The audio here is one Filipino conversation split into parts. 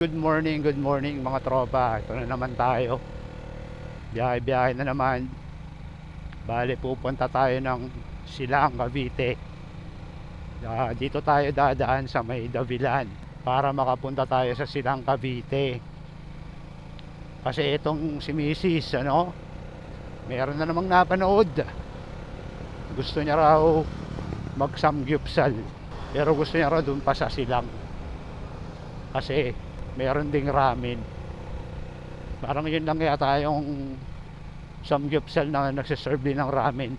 Good morning, good morning mga tropa. Ito na naman tayo. Biyahe-biyahe na naman. Bale, pupunta tayo ng Silang, Cavite. Ah, dito tayo dadaan sa may Davilan para makapunta tayo sa Silang, Cavite. Kasi itong si Mrs. ano, meron na namang napanood. Gusto niya raw magsamgyupsal. Pero gusto niya raw doon pa sa Silang. Kasi meron ding ramen. Parang yun lang yata yung samgyupsal na nagsiserve din ng ramen.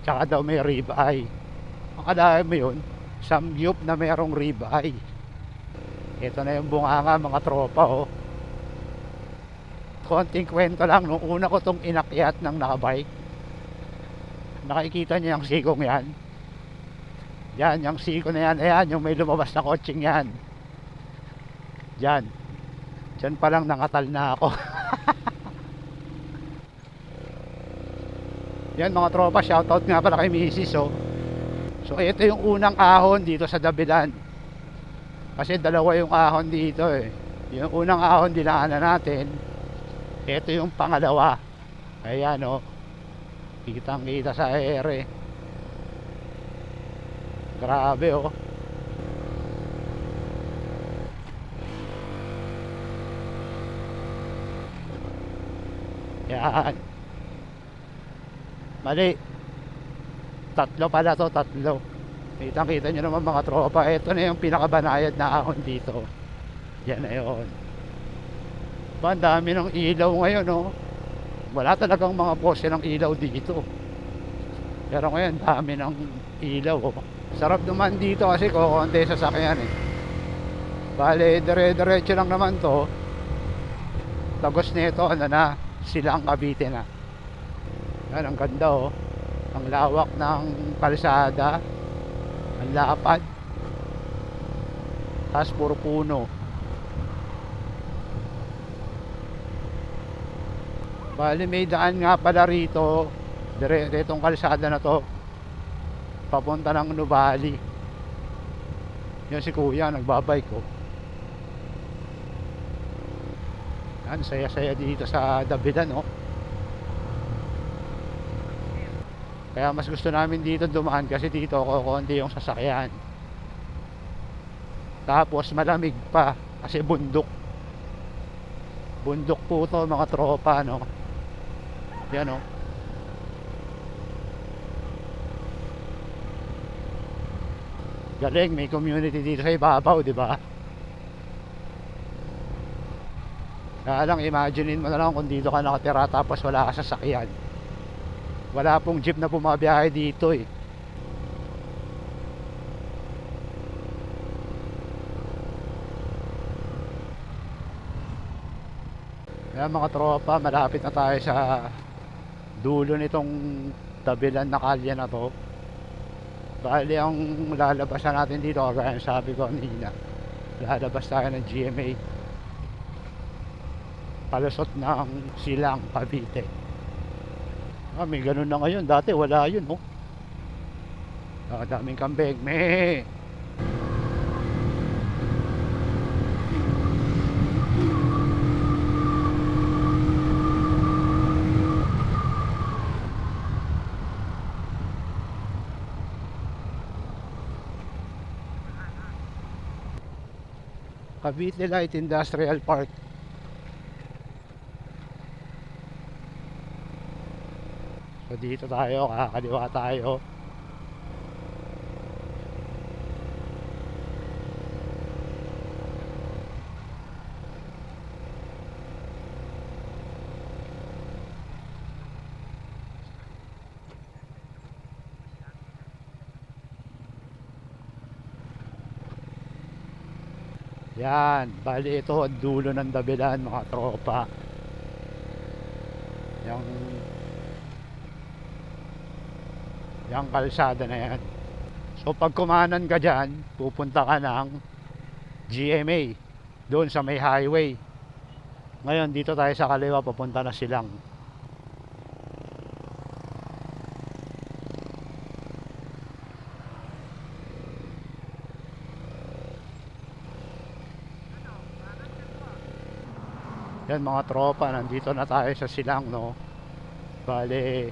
Tsaka daw may rib eye. Ang kadaya mo yun, samgyup na merong rib eye. Ito na yung bunganga mga tropa oh. Konting kwento lang, nung una ko tong inakyat ng nakabike, nakikita niyo yung sikong yan. Yan, yung siko na yan, ayan, yung may lumabas na kotseng yan. Diyan. Diyan pa lang nangatal na ako. Yan mga tropa, shoutout nga pala kay Mrs. Oh. So ito yung unang ahon dito sa Dabilan. Kasi dalawa yung ahon dito eh. Yung unang ahon dinaanan natin. Ito yung pangalawa. Ayan oh. Kitang kita sa ere. Grabe oh. Yan. Mali. Tatlo pala to, tatlo. Kitang kita nyo naman mga tropa. Ito na yung pinakabanayad na ahon dito. Yan na yun. Ba, dami ng ilaw ngayon, no? Wala talagang mga pose ng ilaw dito. Pero ngayon, dami ng ilaw, oh. Sarap naman dito kasi kukunti sa sakyan, eh. Bale, dire-diretso lang naman to. Tagos nito, ano na, silang Cavite na. Yan, ang ganda oh. Ang lawak ng kalsada. Ang lapad. Tapos puro puno. Bali may daan nga pala rito. Dire, ditong kalsada na to. Papunta ng Nubali. Yan si kuya, nagbabike ko. Yan, saya-saya dito sa Dabilan, oh. Kaya mas gusto namin dito dumaan kasi dito kukunti yung sasakyan. Tapos malamig pa kasi bundok. Bundok po to mga tropa, no. Yan, oh. Galing, may community dito sa ibabaw, di ba? Kaya lang, imaginein mo na lang kung dito ka nakatira tapos wala ka sasakyan. Wala pong jeep na bumabiyahe dito eh. Kaya mga tropa, malapit na tayo sa dulo nitong tabilan na kalye na to. Bali ang lalabasan natin dito, kagaya sabi ko kanina, lalabas tayo ng GMA palusot ng silang Cavite. Ah, may ganun na ngayon. Dati wala yun, oh. Ah, daming kambing. Meh! Cavite Light Industrial Park. Dito tayo, kakaliwa tayo. Yan, bali ito ang dulo ng dabilan mga tropa. Yung yung kalsada na yan. So pag kumanan ka dyan, pupunta ka ng GMA, doon sa may highway. Ngayon dito tayo sa kaliwa, papunta na silang. Yan mga tropa, nandito na tayo sa silang no. Bale,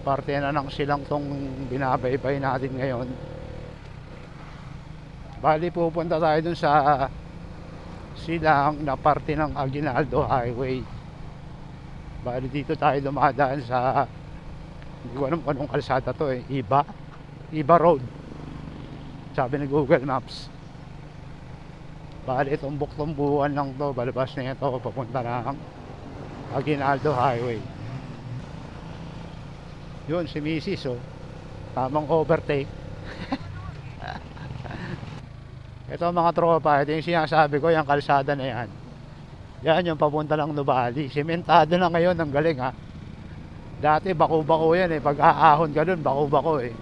parte na ng silang tong binabaybay natin ngayon. Bale, pupunta tayo dun sa silang na parte ng Aguinaldo Highway. Bale, dito tayo dumadaan sa hindi ko alam kung kalsada to eh. Iba? Iba Road. Sabi ni Google Maps. Bali, itong buktumbuhan lang to. Balabas na ito. Papunta ng Aguinaldo Highway. Yun, si Mrs. Oh. Tamang overtake. ito mga tropa. Ito yung sinasabi ko. Yung kalsada na yan. Yan yung papunta lang Nubali. Sementado na ngayon. Ang galing ha. Dati bako-bako yan eh. Pag aahon ka dun, bako-bako eh.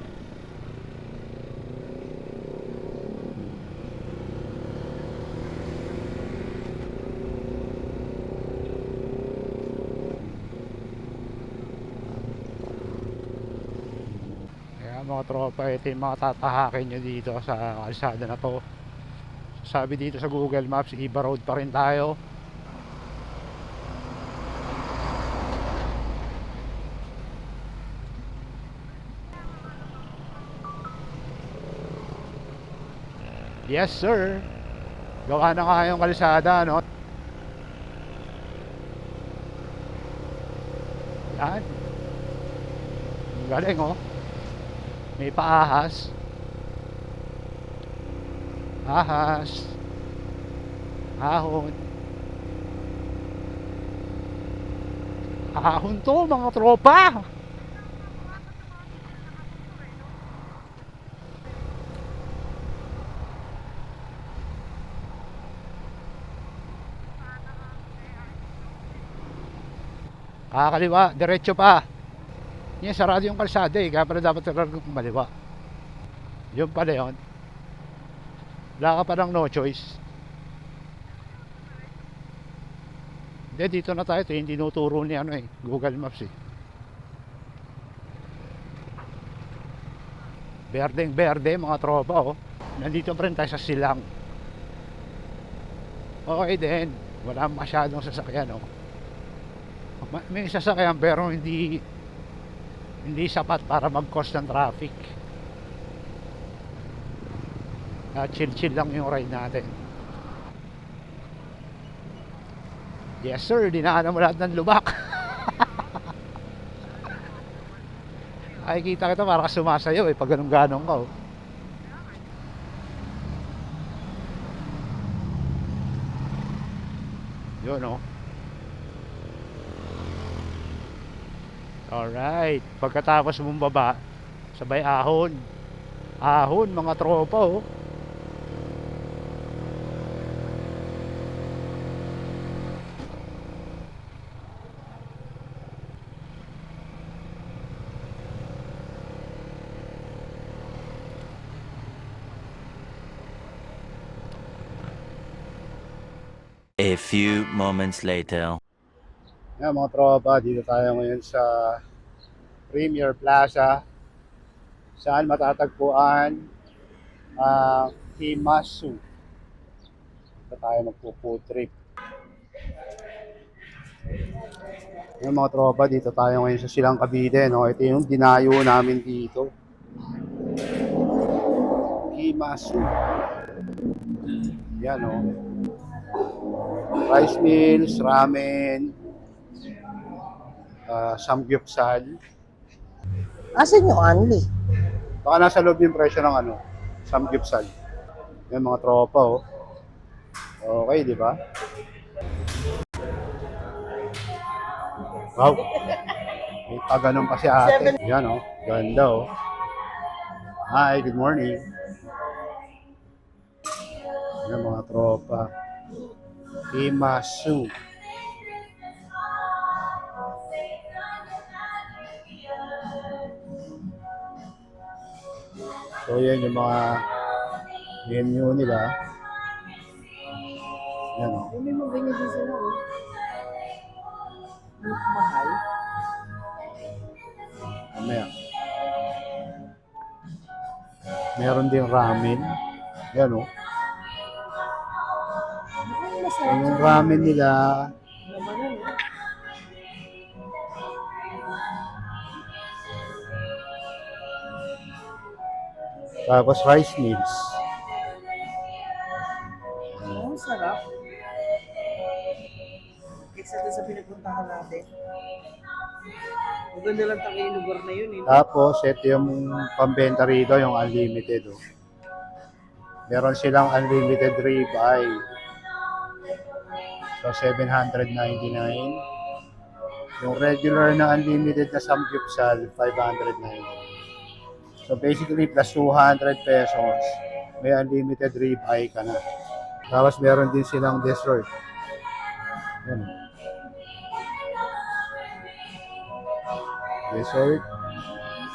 Kaya mga tropa, ito yung mga tatahakin nyo dito sa kalsada na to. Sabi dito sa Google Maps, Iba Road pa rin tayo. Yes sir. Gawa na nga yung kalsada, no? Yan. Galing, oh. May paahas. Ahas. Ahon. Ahon to, mga tropa. Kakaliwa, diretso pa. Yan, sarado yung kalsada eh. Kaya pala dapat talagang kumaliwa. Yun pala yun. Wala ka pa ng no choice. Hindi, dito na tayo. Ito yung tinuturo ni ano eh. Google Maps eh. Berdeng berde mga tropa oh. Nandito pa rin tayo sa silang. Okay din. Wala masyadong sasakyan oh. Ma- May sasakyan pero hindi hindi sapat para mag-cause ng traffic. Ah, chill-chill lang yung ride natin. Yes sir, dinaanan mo lahat ng lubak. Ay kita kita para ka sumasayaw eh pag ganun-ganong ka oh. Yun oh. Alright. Pagkatapos baba, sabay ahon. Ahon, mga tropa, oh. A few moments later. Yan mga tropa, dito tayo ngayon sa Premier Plaza saan matatagpuan ang Himasu. Dito tayo magpo-food trip. Yan mga tropa, dito tayo ngayon sa Silang Cavite. No? Ito yung dinayo namin dito. Himasu. Yan o. Rice meals, ramen, uh, samgyupsal. Asan yung Anli? Baka nasa loob yung presyo ng ano, samgyupsal. Yung mga tropa, oh. Okay, di ba? Wow. May paganon pa si ate. Yan, oh. Ganda, oh. Hi, good morning. Yan mga tropa. Imasu. So yan yung mga menu nila. Yan o. Hindi mo ganyan din sila. oh. Mahal. Mamaya. Meron din ramen. Yan o. Masarap. Yung ramen nila, Tapos rice meals. Oh, sarap. Kaysa doon sa pinapuntahan natin. Maganda lang tayo yung lugar na yun eh. Tapos, ito yung pambenta rito, yung unlimited. Oh. Meron silang unlimited ribeye. So, 799. Yung regular na unlimited na samgyupsal, 590. So, basically, plus 200 pesos, may unlimited ribeye ka na. Tapos, meron din silang dessert. Yan. Dessert,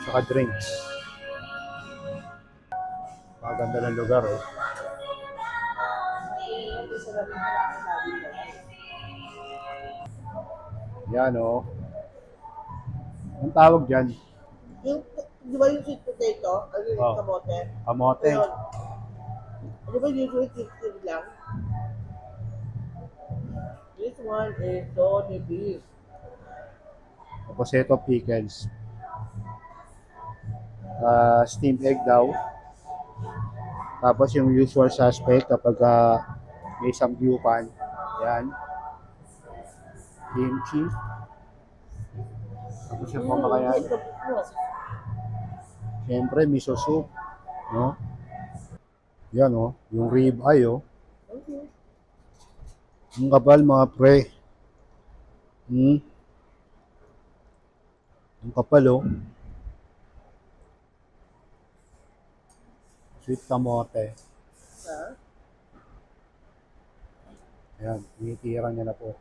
saka drinks. Maganda ng lugar, oh. Yan, oh. Ang tawag dyan, di ba yung sweet potato? Ano yung Oh. kamote? kamote. Ayun. Di ba usually chicken lang? This one is so beef. Tapos ito, pickles. Ah, steamed egg daw. Tapos yung usual suspect kapag ah, may samgyupan. Yan. Kimchi. Tapos yung. Ito po. Siyempre, miso soup. No? Yan, oh. Yung rib eye, oh. Okay. Ang kapal, mga pre. Hmm? Ang kapal, oh. Sweet kamote. Ha? Ayan, tinitira niya na po.